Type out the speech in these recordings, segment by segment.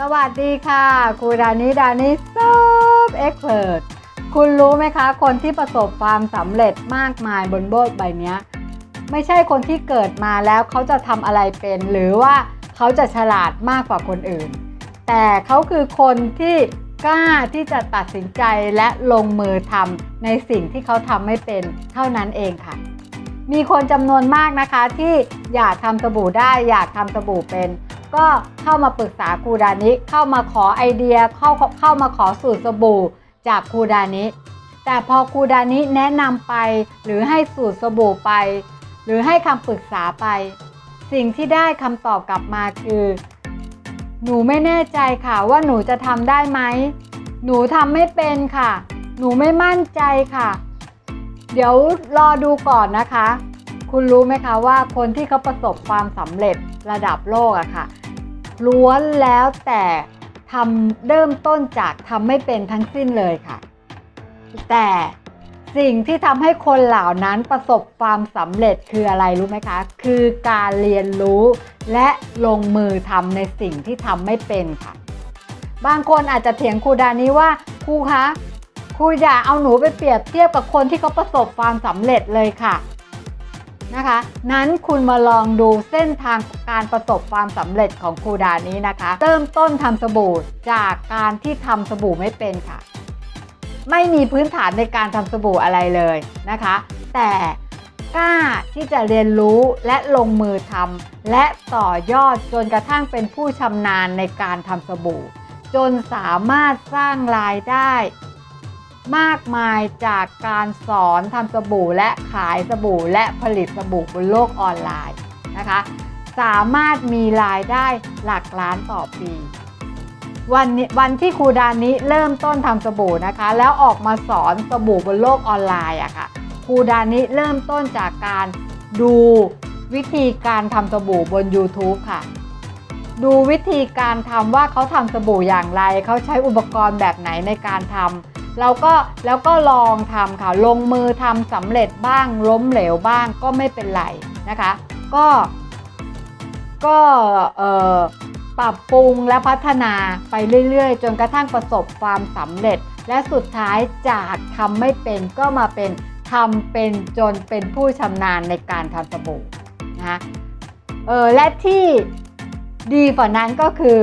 สวัสดีค่ะ ครูดานิดานิซับเอ็กเพรสคุณรู้ไหมคะ คนที่ประสบความสำเร็จมากมายบนโลกใบนี้ไม่ใช่คนที่เกิดมาแล้วเขาจะทำอะไรเป็น หรือว่าเขาจะฉลาดมากกว่าคนอื่น แต่เขาคือคนที่กล้าที่จะตัดสินใจและลงมือทำในสิ่งที่เขาทำไม่เป็นเท่านั้นเองค่ะ มีคนจำนวนมากนะคะที่อยากทำสบู่ได้อยากทำสบู่เป็น ก็เข้ามาปรึกษาครูดานิเข้ามาขอไอเดียเข้าเข้ามาขอสูตรสบู่จากครูดานิแต่พอครูดานิแนะนำไป หรือให้สูตรสบู่ไป หรือให้คำปรึกษาไป สิ่งที่ได้คำตอบกลับมาคือ หนูไม่แน่ใจค่ะว่าหนูจะทำได้ไหมหนูทำไม่เป็นค่ะ หนูไม่มั่นใจค่ะ เดี๋ยวรอดูก่อนนะคะ คุณรู้ไหมคะว่าคนที่เขาประสบความสำเร็จระดับโลกอะค่ะล้วนแล้วแต่ทำเริ่มต้นจากทำไม่เป็นทั้งสิ้นเลยค่ะ แต่สิ่งที่ทำให้คนเหล่านั้นประสบความสำเร็จคืออะไรรู้ไหมคะ คือการเรียนรู้และลงมือทำในสิ่งที่ทำไม่เป็นค่ะ บางคนอาจจะเถียงครูดานี้ว่าครูคะครูอย่าเอาหนูไปเปรียบเทียบกับคนที่เขาประสบความสำเร็จเลยค่ะ นะคะ นั้นคุณมาลองดูเส้นทางการประสบความสำเร็จของครูดานี้นะคะ เริ่มต้นทำสบู่จากการที่ทำสบู่ไม่เป็นค่ะ ไม่มีพื้นฐานในการทำสบู่อะไรเลยนะคะ แต่กล้าที่จะเรียนรู้และลงมือทำและต่อยอดจนกระทั่งเป็นผู้ชำนาญในการทำสบู่ จนสามารถสร้างรายได้ มากมายจากการสอนทำสบู่และขายสบู่และผลิตสบู่บนโลกออนไลน์นะคะ สามารถมีรายได้หลักล้านต่อปี วันนี้วันที่ครูดานิเริ่มต้นทำสบู่นะคะ แล้วออกมาสอนสบู่บนโลกออนไลน์อะค่ะครูดานิเริ่มต้นจากการดูวิธีการทำสบู่บน YouTube ค่ะ ดูวิธีการทำว่าเขาทำสบู่อย่างไร เขาใช้อุปกรณ์แบบไหนในการทำ เราก็แล้วก็ลองทำค่ะ ลงมือทำสำเร็จบ้าง ล้มเหลวบ้างก็ไม่เป็นไรนะคะ ก็ก็ปรับปรุงและพัฒนาไปเรื่อยๆ จนกระทั่งประสบความสำเร็จ และสุดท้ายจากทำไม่เป็นก็มาเป็นทำเป็นจนเป็นผู้ชำนาญในการทำสบู่นะคะเออและที่ดีกว่านั้นก็คือ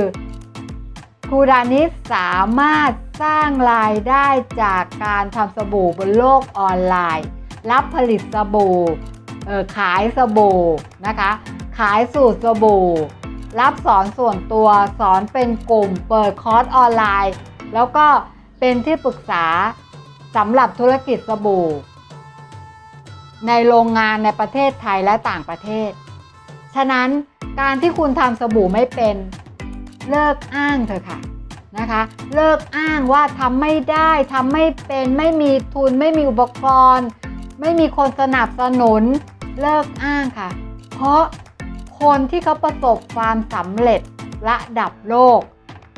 ครูดานิสสามารถสร้างรายได้จากการทำสบู่บนโลกออนไลน์ รับผลิตสบู่ขายสบู่นะคะ ขายสูตรสบู่ รับสอนส่วนตัวสอนเป็นกลุ่มเปิดคอร์สออนไลน์ แล้วก็เป็นที่ปรึกษาสำหรับธุรกิจสบู่ ในโรงงานในประเทศไทยและต่างประเทศ ฉะนั้นการที่คุณทำสบู่ไม่เป็น เลิกอ้างเถอะค่ะนะคะ เลิกอ้างว่าทำไม่ได้ทำไม่เป็นไม่มีทุนไม่มีอุปกรณ์ ไม่มีคนสนับสนุน เลิกอ้างค่ะ เพราะคนที่เขาประสบความสำเร็จระดับโลก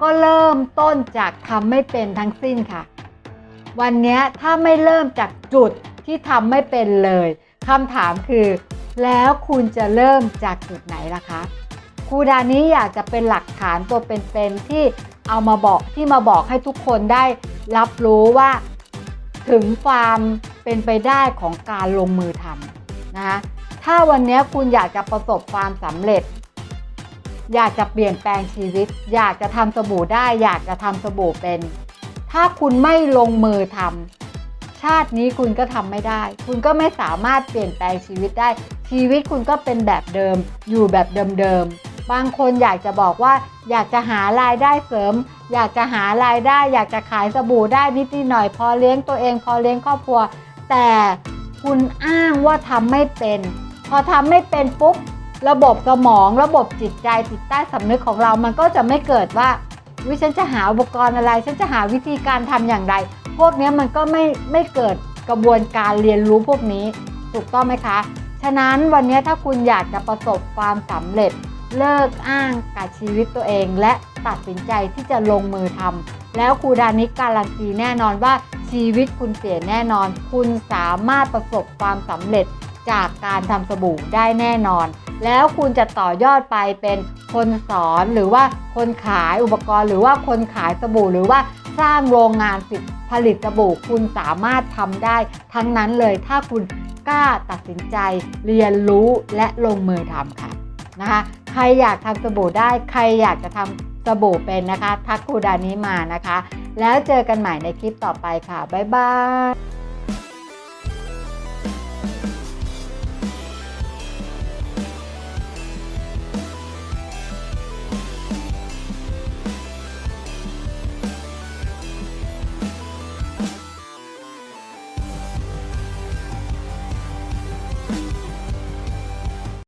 ก็เริ่มต้นจากทำไม่เป็นทั้งสิ้นค่ะ วันนี้ถ้าไม่เริ่มจากจุดที่ทำไม่เป็นเลยคำถามคือ แล้วคุณจะเริ่มจากจุดไหนล่ะคะ ครูดานี้อยากจะเป็นหลักฐานตัวเป็นๆที่เอามาบอกที่มาบอกให้ทุกคนได้รับรู้ว่า ถึงความเป็นไปได้ของการลงมือทำนะคะถ้าวันนี้คุณอยากจะประสบความสำเร็จ อยากจะเปลี่ยนแปลงชีวิต อยากจะทำสบู่ได้ อยากจะทำสบู่เป็น ถ้าคุณไม่ลงมือทำชาตินี้คุณก็ทำไม่ได้ คุณก็ไม่สามารถเปลี่ยนแปลงชีวิตได้ ชีวิตคุณก็เป็นแบบเดิม อยู่แบบเดิมๆ บางคนอยากจะบอกว่า อยากจะหารายได้เสริม อยากจะหารายได้ อยากจะขายสบู่ได้นิดหน่อยพอเลี้ยงตัวเอง พอเลี้ยงครอบครัว แต่คุณอ้างว่าทำไม่เป็น พอทำไม่เป็นปุ๊บระบบสมอง ระบบจิตใจจิตใต้สำนึกของเรามันก็จะไม่เกิดว่าวิฉันจะหาอุปกรณ์อะไร ฉันจะหาวิธีการทำอย่างไร พวกนี้มันก็ไม่ไม่เกิดกระบวนการเรียนรู้พวกนี้ถูกต้องไหมคะ ฉะนั้นวันนี้ถ้าคุณอยากจะประสบความสำเร็จ เลิกอ้างกับชีวิตตัวเอง และตัดสินใจที่จะลงมือทำแล้วครูดานิกการันตีแน่นอนว่าชีวิตคุณเปลี่ยนแน่นอน คุณสามารถประสบความสำเร็จจากการทำสบู่ได้แน่นอน แล้วคุณจะต่อยอดไปเป็นคนสอนหรือว่าคนขายอุปกรณ์ หรือว่าคนขายสบู่หรือว่าสร้างโรงงานผลิตสบู่คุณสามารถทำได้ทั้งนั้นเลยถ้าคุณกล้าตัดสินใจเรียนรู้และลงมือทำค่ะนะคะ ครอยากทำสบู่ได้ ใครอยากจะทำสบู่เป็นนะคะ ทักครูดานี้มานะคะ แล้วเจอกันใหม่ในคลิปต่อไปค่ะ บ๊ายบาย